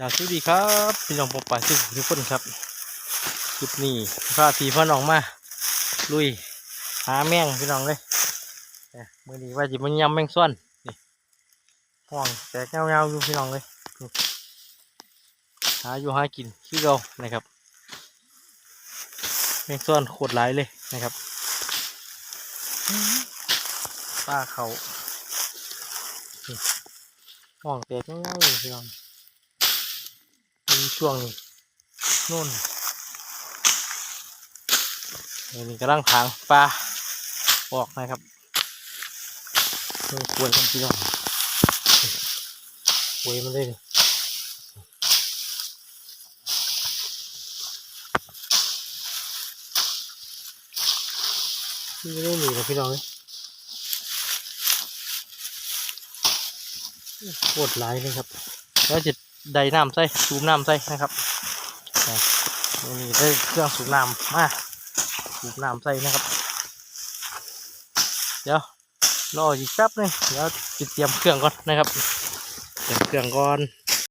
อยากสวัสดีครับพี่น้องปองปายทุกคนครับคลิปนี้พาพี่พ่อน้องมา ลุย หาแมงพี่น้องเลยเนี่ยมื่อนี้ว่าจะมันยำแมงส่วนนี่ห่วงแตกเงาๆอยู่พี่น้องเลยหาอยู่หากินขี้เรานะครับแมงส่วนโคตรหลายเลยนะครับป้าเขาห่วงแตกเงาๆอยู่พี่น้อง ช่วงนี้นู่นเดี๋ยวนี้กำลังทางปลาออกนะครับเพิ่งควยกันพี่น้องควยมันเลยนี่ไม่ได้หนีนะพี่น้องเลยโคตรหลายเลยครับแล้วจะ ได้น้ำใส่สูบน้ำใส่นะครับนี่ได้เครื่องสูบน้ำมาสูบน้ำใส่นะครับ เดี๋ยวรออีกแป๊บนึงเดี๋ยวจะเตรียมเครื่องก่อนนะครับเตรียมเครื่องก่อน